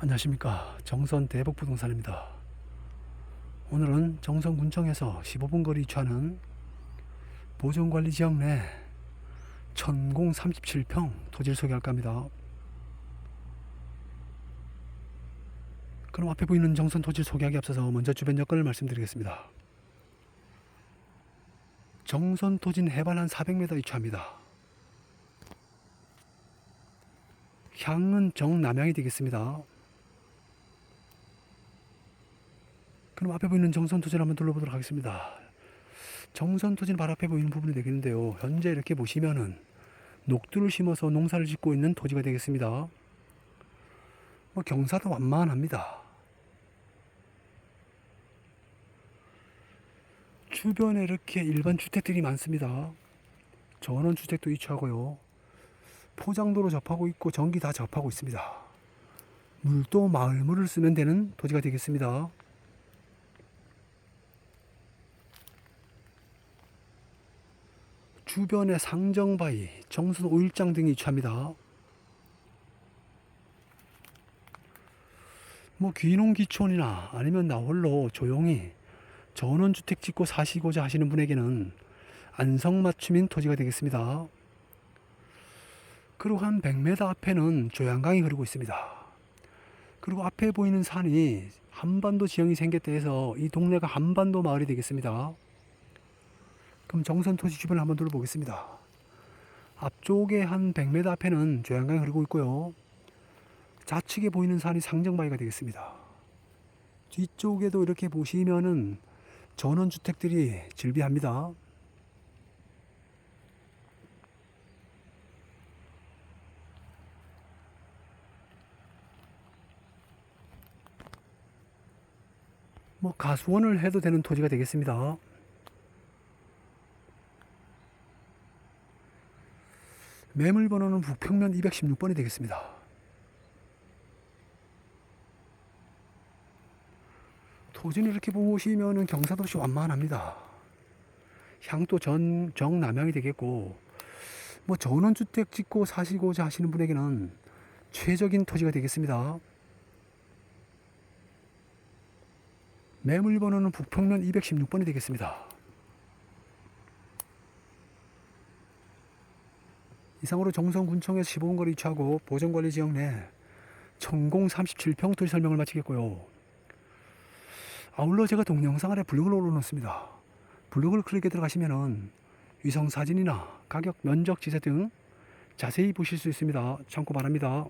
안녕하십니까. 정선 대북부동산입니다. 오늘은 정선군청에서 15분 거리 위치하는 보존관리지역 내 천공 37평 토지를 소개할까 합니다. 그럼 앞에 보이는 정선 토지를 소개하기 앞서서 먼저 주변 여건을 말씀드리겠습니다. 정선 토지는 해발 한 400m 위치합니다. 향은 정남향이 되겠습니다 그럼 앞에 보이는 정선 토지를 한번 둘러보도록 하겠습니다. 정선 토지는 바로 앞에 보이는 부분이 되겠는데요. 현재 이렇게 보시면은 녹두를 심어서 농사를 짓고 있는 토지가 되겠습니다. 뭐 경사도 완만합니다. 주변에 이렇게 일반 주택들이 많습니다. 전원 주택도 위치하고요. 포장도로 접하고 있고 전기 다 접하고 있습니다. 물도 마을물을 쓰면 되는 토지가 되겠습니다. 주변에 상정바위, 정선 오일장 등이 위치합니다. 뭐 귀농귀촌이나 아니면 나 홀로 조용히 전원주택 짓고 사시고자 하시는 분에게는 안성맞춤인 토지가 되겠습니다. 그리고 한 100m 앞에는 조양강이 흐르고 있습니다. 그리고 앞에 보이는 산이 한반도 지형이 생겼다 해서 이 동네가 한반도 마을이 되겠습니다. 그럼 정선 토지 주변을 한번 둘러보겠습니다. 앞쪽에 한 100m 앞에는 조양강이 흐르고 있고요. 좌측에 보이는 산이 상정바위가 되겠습니다. 뒤쪽에도 이렇게 보시면은 전원주택들이 즐비합니다. 뭐 가수원을 해도 되는 토지가 되겠습니다. 매물 번호는 북평면 216번이 되겠습니다. 토지는 이렇게 보시면은 경사도 없이 완만합니다. 향도 전 정남향이 되겠고 뭐 전원주택 짓고 사시고자 하시는 분에게는 최적인 토지가 되겠습니다. 매물 번호는 북평면 216번이 되겠습니다. 이상으로 정성군청에서 15분 거리 위치하고 보전관리 지역 내 천공 37평 토지 설명을 마치겠고요. 아울러 제가 동영상 아래 블로그를 올려놓습니다. 블로그를 클릭해 들어가시면은 위성 사진이나 가격, 면적, 지세 등 자세히 보실 수 있습니다. 참고 바랍니다.